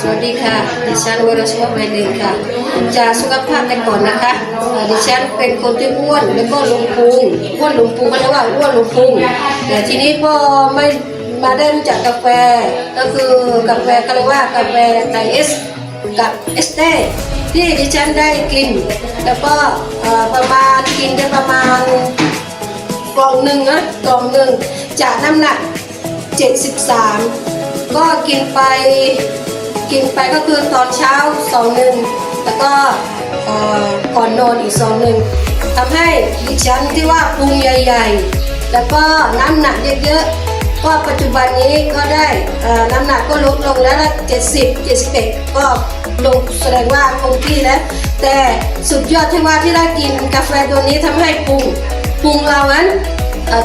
สวัสดีค่ะ ดิฉันวรชมาไมเลนค่ะ จากสุขภาพแต่ก่อนนะคะ ดิฉันเป็นคนที่อ้วนแล้วก็ลงพุงอ้วนลงพุงเขาเรียกว่าอ้วนลงพุงแต่ทีนี้พอไม่มาได้รู้จักกาแฟ ก็คือกาแฟเขาเรียกว่ากาแฟไทยเอสกับเอสเต้ที่ดิฉันได้กิน แล้วก็ประมาณกินได้ประมาณกล่องหนึ่งนะกล่องหนึ่งจากน้ำหนัก 73 ก็กินไป กินไปก็คือตอนเช้าซองหนึ่งแล้วก็เอ่อก่อนนอนอีกซองหนึ่งทำให้ดิฉันที่ว่าพุงใหญ่ ๆ แล้วก็น้ำหนักเยอะๆก็ปัจจุบันนี้ก็ได้น้ำหนักก็ลดลงแล้วละ70 71 ก็ลงแสดงว่าคงที่แล้ว แต่สุดยอดที่ว่าที่ได้กินกาแฟตัวนี้ทำให้พุงพุงเรานั้น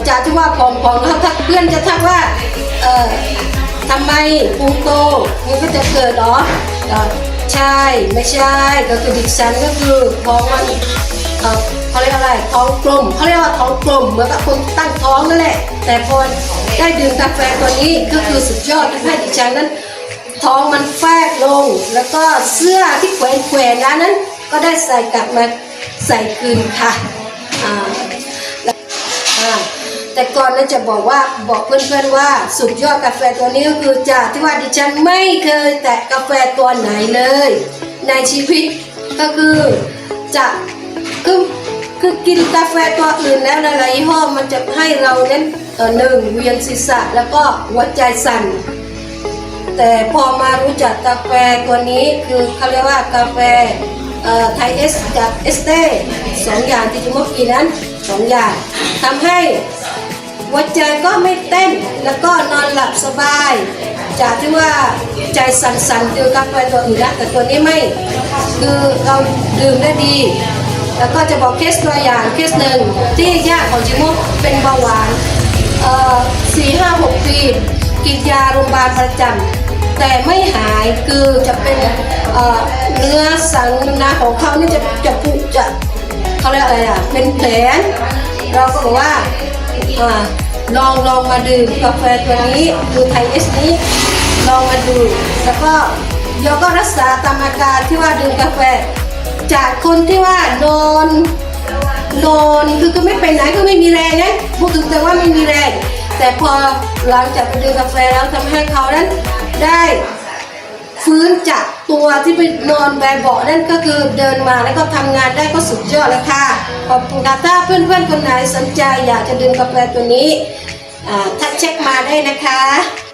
จากที่ว่าผอมๆแล้วถ้าเพื่อนจะทักว่า ทำไมพุงโตมันก็จะเกิดหรอใช่ไม่ใช่ก็คือดิฉันก็คือท้องมันเขาเรียกอะไรท้องกลมเขาเรียกว่าท้องกลมเหมือนกับคนตั้งท้องนั่นแหละ แต่พอได้ดื่มกาแฟตัวนี้ก็คือสุดยอดทำให้ดิฉันนั้น ท้องมันแฟกลง แล้วก็เสื้อที่แขวนแขวนๆนั้น ก็ได้ใส่กลับมาใส่คืนค่ะอ่าอ่า แต่ก่อนนั้นจะบอกว่าบอกเพื่อนๆว่าสุดยอดกาแฟตัวนี้ก็คือจากที่ว่าดิฉันไม่เคยแตะกาแฟตัวไหนเลย ในชีวิตก็คือจะคือคือกินกาแฟตัวอื่นแล้วหลายๆยี่ห้อมันจะให้เราเน้นเออหนึ่งเวียนศีรษะแล้วก็หัวใจสั่น แต่พอมารู้จักกาแฟตัวนี้คือเขาเรียกว่ากาแฟไทยเอสกับเอสเต้สองอย่างที่จิมกินนั้นสองอย่างทำให้ หัวใจก็ไม่เต้นแล้วก็นอนหลับสบาย จากที่ว่าใจสั่นๆคือกาแฟตัวอื่นนะแต่ตัวนี้ไม่คือเราดื่มได้ดี แล้วก็จะบอกเคสตัวอย่างเคสหนึ่งที่ญาติของจิมกเป็นเบาหวานเอ่อสี่ห้าหกปีกินยาโรงพยาบาลประจำแต่ไม่หายคือจะเป็นเอ่อเนื้อสันนาของเขานี่จะจะผุจะเขาเรียกอะไรอะเป็นแผลเราก็บอกว่า ลองลองมาดื่มกาแฟตัวนี้คือไทยเอสนี้ลองมาดูแล้วก็โยก็รักษาตามอาการที่ว่าดื่มกาแฟ จากคนที่ว่านอนนอนคือก็ไม่ไปไหนก็ไม่มีแรงนะพูดถึงแต่ว่าไม่มีแรง แต่พอหลังจากไปดื่มกาแฟแล้วทำให้เขานั้น ที่ไปนอนแบบเบาะนั่นก็คือเดินมาแล้วก็ทำงานได้ก็สุดยอดเลยค่ะขอบคุณค่ะถ้าเพื่อนๆคนไหนสนใจอยากจะดื่มกาแฟตัวนี้ทักเช็คมาได้นะคะ